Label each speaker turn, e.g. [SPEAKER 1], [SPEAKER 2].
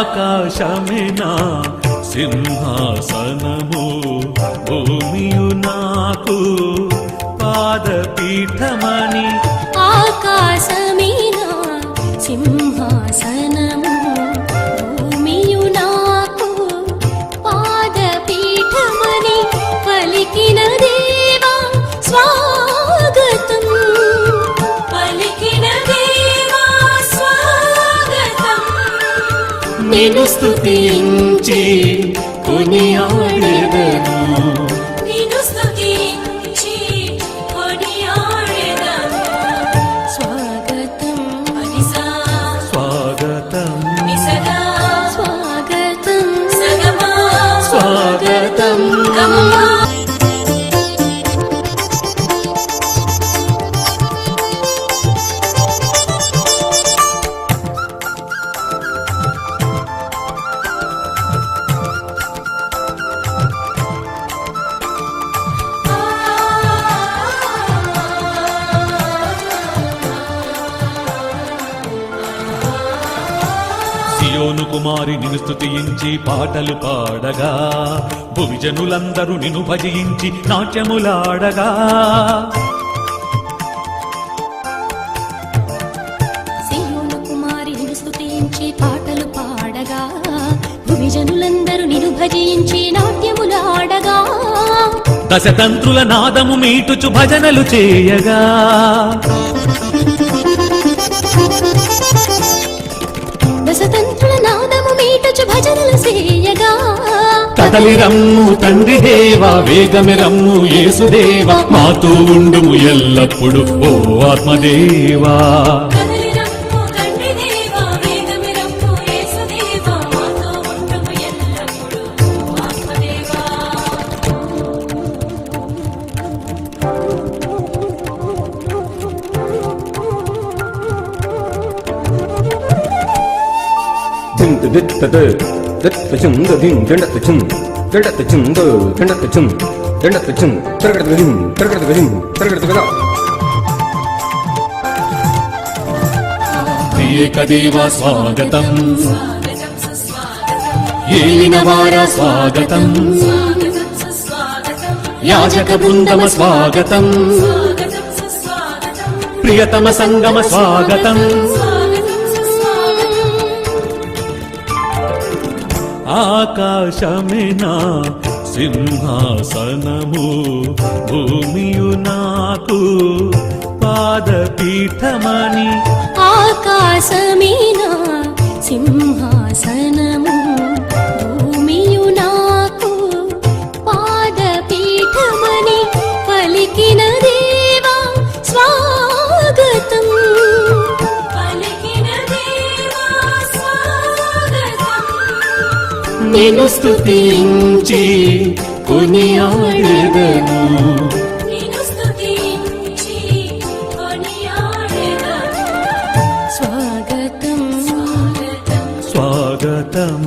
[SPEAKER 1] ఆకాశమినా? సింహాసనము భూమియు నాకు పాదపీఠమని.
[SPEAKER 2] ఆకాశమీనా? సింహాసనము
[SPEAKER 1] నిన్ను స్తుతించి కొనియాడెదను సియోను కుమారి నిన్ను స్తుతించి పాటలు పాడగా భువిజనులందరూ నిన్ను భజించి నాట్యములాడగా.
[SPEAKER 2] సియోను కుమారి నిన్ను పాటలు పాడగా భువిజనులందరూ నిన్ను భజించి నాట్యములాడగా.
[SPEAKER 1] దశతంత్రుల నాదము మీటుచు భజనలు చేయగా.
[SPEAKER 2] నాదము భజనలు చేయగా.
[SPEAKER 1] కదలి రమ్ము తండ్రి దేవా వేగమి రమ్ము యేసుదేవా మాతో ఉండుము ఎల్లప్పుడు ఓ ఆత్మదేవా.
[SPEAKER 3] விட்டு விட்டது வெட்ட சிந்து தின் ஜெண்டத்து சின் ஜெண்டத்து சிந்து ஜெண்டத்து சின் ஜெண்டத்து சின் திரகடத்து வெளியும் திரகடத்து வெளியும் திரகடத்து வெளியும்
[SPEAKER 1] ఏకదేవ స్వాగతం ఏలినవార స్వాగతం యాజక బృందమ స్వాగతం ప్రియతమ సంగమ స్వాగతం ఆకాశమినా సింహాసనము భూమియు నాకు పాదపీఠమని.
[SPEAKER 2] ఆకాశమీనా నిన్ను స్తుతించి కొనియాడెదను. స్వాగతం.
[SPEAKER 1] స్వాగతం.